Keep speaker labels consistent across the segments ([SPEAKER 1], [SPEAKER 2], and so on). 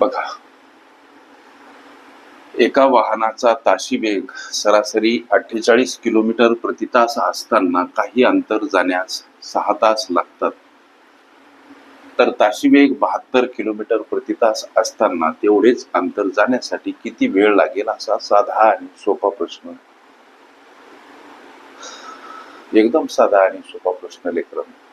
[SPEAKER 1] बघा. एका वाहनाचा ताशी वेग सरासरी अठ्ठेचाळीस किलोमीटर प्रति तास असताना काही अंतर जाण्यास सहा तास लागतात. तर ताशी वेग बहात्तर किलोमीटर प्रति तास असताना तेवढेच अंतर जाण्यासाठी किती वेळ लागेल असा साधा आणि सोपा प्रश्न. एकदम साधा आणि सोपा प्रश्न लेकरांनो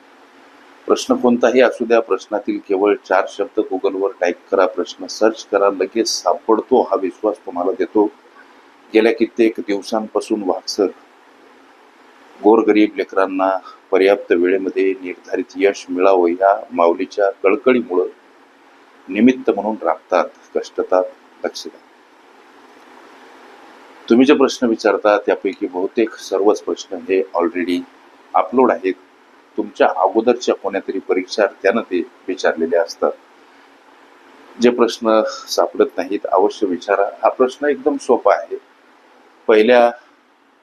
[SPEAKER 1] प्रश्न कोणताही असू द्या प्रश्नातील केवळ चार शब्द गुगलवर टाईप करा प्रश्न सर्च करा लगेच सापडतो हा विश्वास तुम्हाला देतो. गेल्या कित्येक दिवसांपासून वागसर गोरगरीब लेकरांना पर्याप्त वेळेमध्ये निर्धारित यश मिळावं या माऊलीच्या कळकळीमुळं निमित्त म्हणून राबतात कष्टतात लक्ष द्या. तुम्ही जे प्रश्न विचारता त्यापैकी बहुतेक सर्वच प्रश्न हे ऑलरेडी अपलोड आहेत. तुमच्या अगोदरच्या कोण्यातरी परीक्षार्थ्यानं ते विचारलेले असतात. जे प्रश्न सापडत नाहीत अवश्य विचारा. हा प्रश्न एकदम सोपा आहे. पहिल्या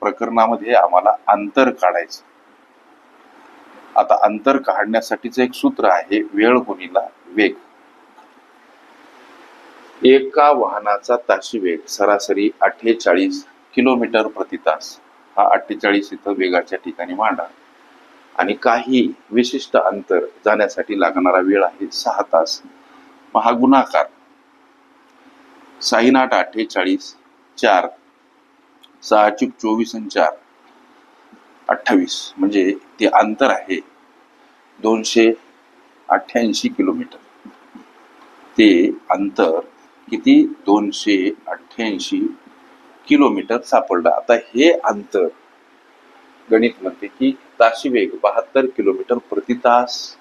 [SPEAKER 1] प्रकरणामध्ये आम्हाला अंतर काढायचं. आता अंतर काढण्यासाठीच एक सूत्र आहे वेळ गुणीला वेग. एका वाहनाचा ताशी वेग सरासरी अठ्ठेचाळीस किलोमीटर प्रति तास. हा अठ्ठेचाळीस इथं वेगाच्या ठिकाणी मांडा. आणि काही विशिष्ट अंतर जाण्यासाठी लागणारा वेळ आहे सहा तास. मग हा गुणाकार साईन आठ अठ्ठेचाळीस चार. सहा चूक चोवीस आणि चार. अठ्ठावीस. म्हणजे ते अंतर आहे दोनशे अठ्ठ्याऐंशी किलोमीटर. ते अंतर किती? दोनशे अठ्ठ्याऐंशी किलोमीटर सापडलं. आता हे अंतर गणित म्हणते की ताशी वेग बहात्तर किलोमीटर प्रति तास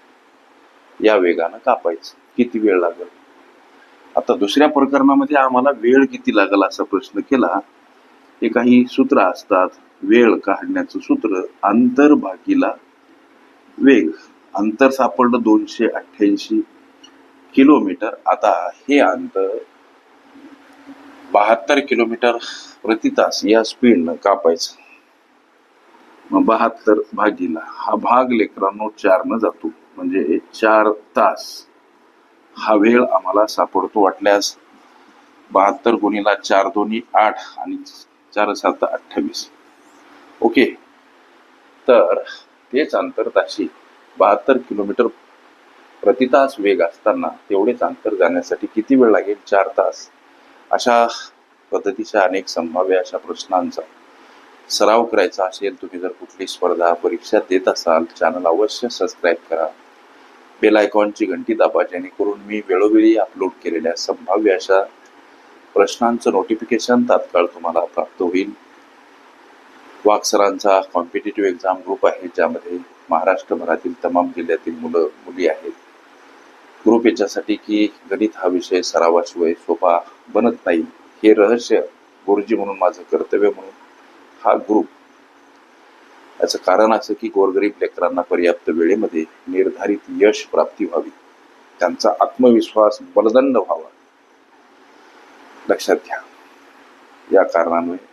[SPEAKER 1] या वेगानं कापायचं. किती वेळ लागेल? आता दुसऱ्या प्रकरणामध्ये आम्हाला वेळ किती लागेल असा प्रश्न केला. हे काही सूत्र असतात. वेळ काढण्याचं सूत्र अंतर भागीला वेग. अंतर सापडलं दोनशे अठ्ठ्याऐंशी किलोमीटर. आता हे अंतर बहात्तर किलोमीटर प्रति तास या स्पीडनं कापायचं. बहात्तर भागीला. हा भाग लेकरांनो चारनं जातो. म्हणजे चार तास हा वेळ आम्हाला सापडतो वाटल्यास. बहात्तर गुणीला चार दोन्ही आठ आणि चार सात अठ्ठावीस. ओके. तर तेच अंतर ताशी बहात्तर किलोमीटर प्रति तास वेग असताना तेवढेच अंतर जाण्यासाठी किती वेळ लागेल? चार तास. अशा पद्धतीच्या अनेक संभाव्य अशा प्रश्नांचा सराव करायचा असेल तुम्ही जर कुठली स्पर्धा परीक्षा देत असाल चॅनल अवश्य सबस्क्राईब करा. बेल आयकॉनची घंटी दाबा जेणेकरून मी वेळोवेळी अपलोड केलेल्या संभाव्य अशा प्रश्नांचं नोटिफिकेशन तात्काळ तुम्हाला प्राप्त होईल. वाक्सरांचा कॉम्पिटेटिव्ह एक्झाम ग्रुप आहे ज्यामध्ये महाराष्ट्रभरातील तमाम जिल्ह्यातील मुलं मुली आहेत. ग्रुप याच्यासाठी की गणित हा विषय सरावाशिवाय सोपा बनत नाही. हे रहस्य गुरुजी म्हणून माझं कर्तव्य म्हणून हा ग्रुप याचं कारण असं की गोरगरीब लेकरांना पर्याप्त वेळेमध्ये निर्धारित यश प्राप्ती व्हावी. त्यांचा आत्मविश्वास बलदंड व्हावा. लक्षात घ्या. या कारणामुळे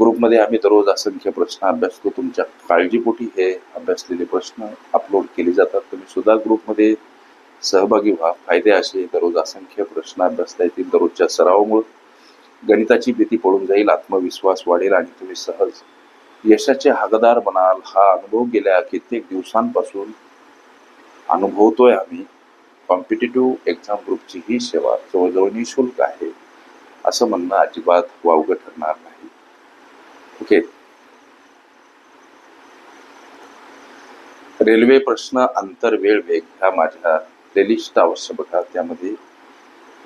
[SPEAKER 1] ग्रुपमध्ये आम्ही दररोज असंख्य प्रश्न अभ्यासतो. तुमच्या काळजीपोटी हे अभ्यासलेले प्रश्न अपलोड केले जातात. तुम्ही सुद्धा ग्रुपमध्ये सहभागी व्हा. फायदे असे दररोज असंख्य प्रश्न अभ्यासता येतील. दररोजच्या सरावामुळे गणिताची भीती पडून जाईल आत्मविश्वास वाढेल आणि तुम्ही सहज यशाचे हकदार बनाल. हा अनुभव गेल्या कित्येक दिवसांपासून अनुभवतोय आम्ही. कॉम्पिटेटिव्ह एक्झाम ग्रुपची ही सेवा जवळजवळ निशुल्क आहे असं म्हणणं अजिबात वावगं ठरणार नाही. ओके. रेल्वे प्रश्न अंतर वेळ वेग ह्या माझ्या प्लेलिस्ट अवश्य बघा. त्यामध्ये